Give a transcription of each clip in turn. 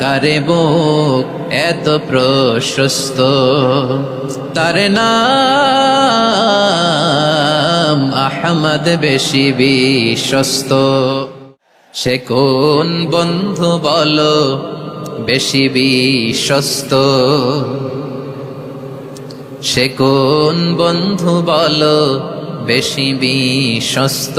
কারে বুক এত প্রশস্ত? তার নাম আহমদ বেশি বিশ্বস্ত। সে কোন বন্ধু বলো বেশি বিশ্বস্ত? সে কোন বন্ধু বলো বেশি বিশ্বস্ত?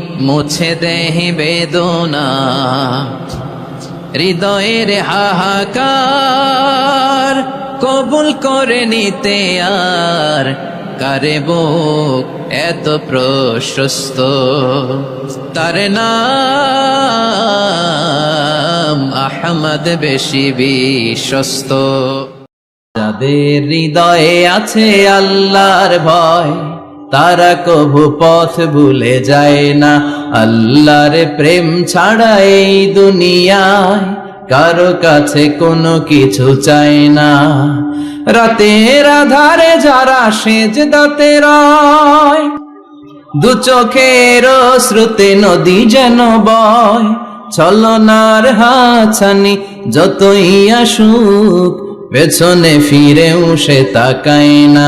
মুছে দেহি বেদনা। হৃদয়ের হাহাকার কবুল করে নিতে আর কারে বুক এত প্রশস্ত? তার নাম আহমদ বেশি বিশ্বস্ত। যাদের হৃদয়ে আছে আল্লাহর ভয় তারা কভু পথ ভুলে যায় না। আল্লাহর প্রেম ছাড়া এই দুনিয়ায় কারও কাছে কোনো কিছু চায় না। রাতের আধারে যারা সেজ দাতে দু চোখের শ্রুতে নদী যেন বয়, ছলনার হাছানি যতই আসুক, পেছনে ফিরেও সে তাকায় না।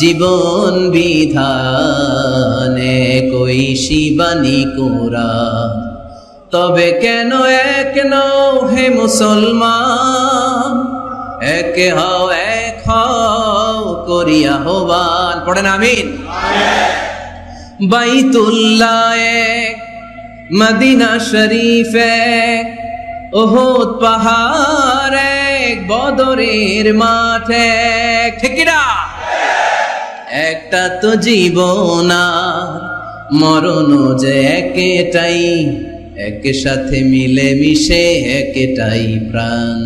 জীবন বিধানে কই শিবানী কোরআন তবে কেন এক নও হে মুসলমান? এক হও এক হও করিয়া হবান পড়েন, আমিন। বাইতুল্লাহ এক মদিনা শরীফ এক ওহদ পাহাড় এক বদরের মাঠ। এক ঠিকিরা একটা তো জীবন মরণ যে একেটাই এক সাথে মিলে মিশে একেটাই প্রাণ।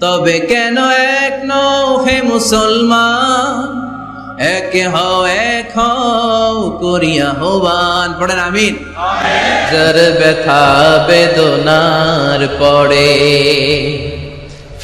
তবে কেন এক নও হে মুসলমান? এক হও এক হও করিয়া হবান পড়েন আমিন। যার ব্যথা বেদনার পড়ে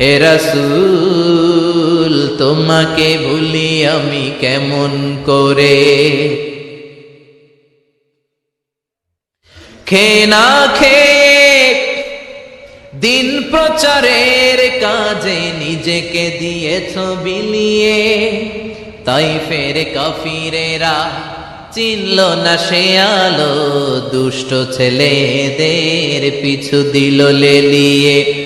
হে রাসূল, তোমাকে ভুলি আমি কেমন করে? খে না খেয়ে দিন প্রচারের কাজে নিজেকে দিয়েছ বিলিয়ে। তাই ফের কাফিরেরা চিনল না সে আলো, দুষ্ট ছেলেদের পিছু দিল লেলিয়ে।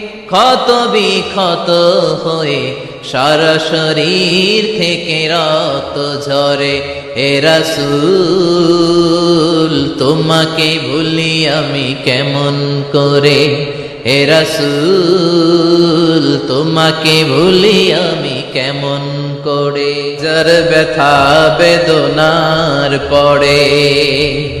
ক্ষত বিক্ষত হয়ে সারা শরীর থেকে রক্ত ঝরে। হে রাসূল, তোমাকে ভুলি আমি কেমন করে? হে রাসূল, তোমাকে ভুলি আমি কেমন করে? যার ব্যথা বেদনার পড়ে।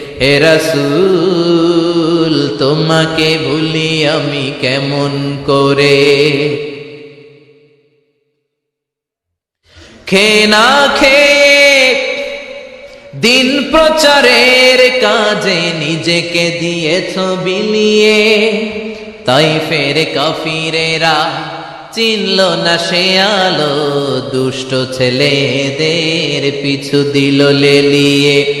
হে রাসূল, তোমাকে ভুলি আমি কেমন করে? খে না খেয়ে দিন প্রচারের কাজে নিজেকে দিয়েছ বিলিয়ে। তাই ফের কাফিরেরা চিনল না সে আলো, দুষ্ট ছেলেদের পিছু দিল লেলিয়ে।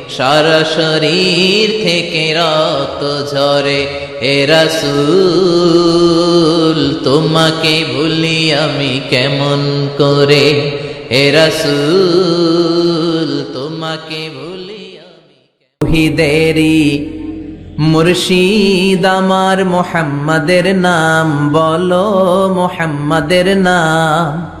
সারা শরীর থেকে রক্ত ঝরে। হে রাসূল, তোমাকে ভুলি আমি কেমন করে? হে রাসূল, তোমাকে ভুলি আমি তৌহিদেরি মুর্শিদ আমার মোহাম্মদের নাম, বলো মোহাম্মদের নাম।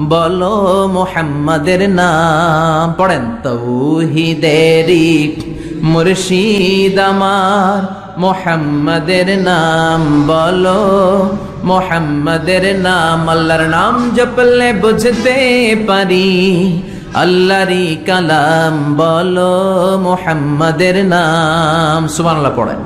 বলো মোহাম্মদের নাম। পড়েন তৌহিদেরি মুর্শিদ আমার মোহাম্মদের নাম। বলো মোহাম্মদের নাম। আল্লাহর নাম জপলে বুঝতে পারি। আল্লাহরই কালাম। বলো মোহাম্মদের নাম। সুবহানাল্লাহ পড়েন।